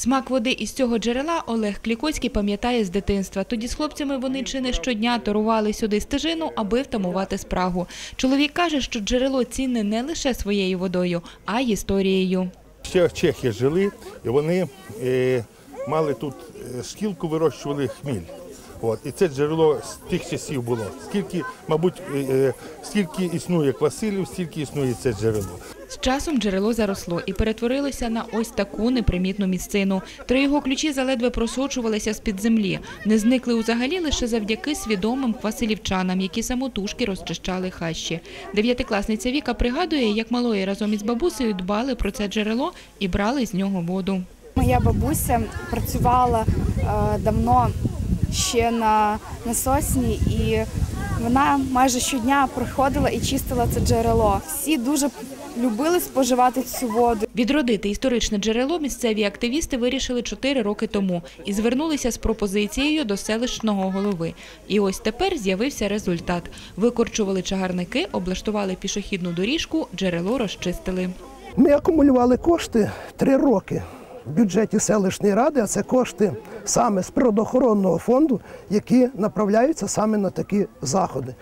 Смак води із цього джерела Олег Клікоцький пам'ятає з дитинства. Тоді з хлопцями вони чи не щодня торували сюди стежину, аби втамувати спрагу. Чоловік каже, що джерело цінне не лише своєю водою, а й історією. Ще чехи жили, і вони е, мали тут е, шкілку, вирощували хміль. От, і це джерело з тих часів було. Скільки, мабуть, е, е, скільки існує квасилів, стільки існує це джерело. З часом джерело заросло і перетворилося на ось таку непримітну місцину. Три його ключі заледве просочувалися з-під землі. Не зникли взагалі лише завдяки свідомим квасилівчанам, які самотужки розчищали хащі. Дев'ятикласниця Віка пригадує, як малої разом із бабусею дбали про це джерело і брали з нього воду. Моя бабуся працювала е, давно ще на насосні, і вона майже щодня приходила і чистила це джерело. Всі дуже любили споживати цю воду. Відродити історичне джерело місцеві активісти вирішили чотири роки тому і звернулися з пропозицією до селищного голови. І ось тепер з'явився результат. Викорчували чагарники, облаштували пішохідну доріжку, джерело розчистили. Ми акумулювали кошти три роки бюджеті селищної ради, а це кошти саме з природоохоронного фонду, які направляються саме на такі заходи.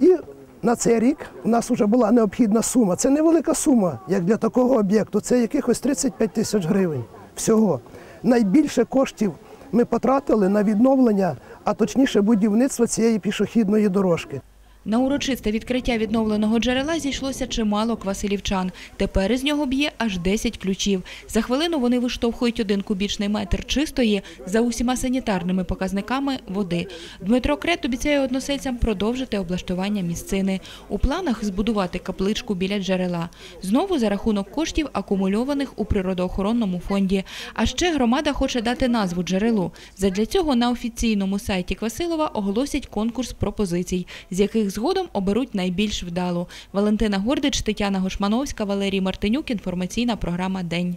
І на цей рік у нас вже була необхідна сума. Це невелика сума, як для такого об'єкту. Це якихось 35 тисяч гривень всього. Найбільше коштів ми потратили на відновлення, а точніше будівництво цієї пішохідної дорожки. На урочисте відкриття відновленого джерела зійшлося чимало квасилівчан. Тепер із нього б'є аж 10 ключів. За хвилину вони виштовхують один кубічний метр чистої за усіма санітарними показниками води. Дмитро Крет обіцяє односельцям продовжити облаштування місцини. У планах збудувати капличку біля джерела. Знову за рахунок коштів, акумульованих у природоохоронному фонді. А ще громада хоче дати назву джерелу. Задля цього на офіційному сайті Квасилова оголосять конкурс пропозицій, з яких згодом оберуть найбільш вдалу. Валентина Гордич, Тетяна Гошмановська, Валерій Мартинюк. Інформаційна програма День.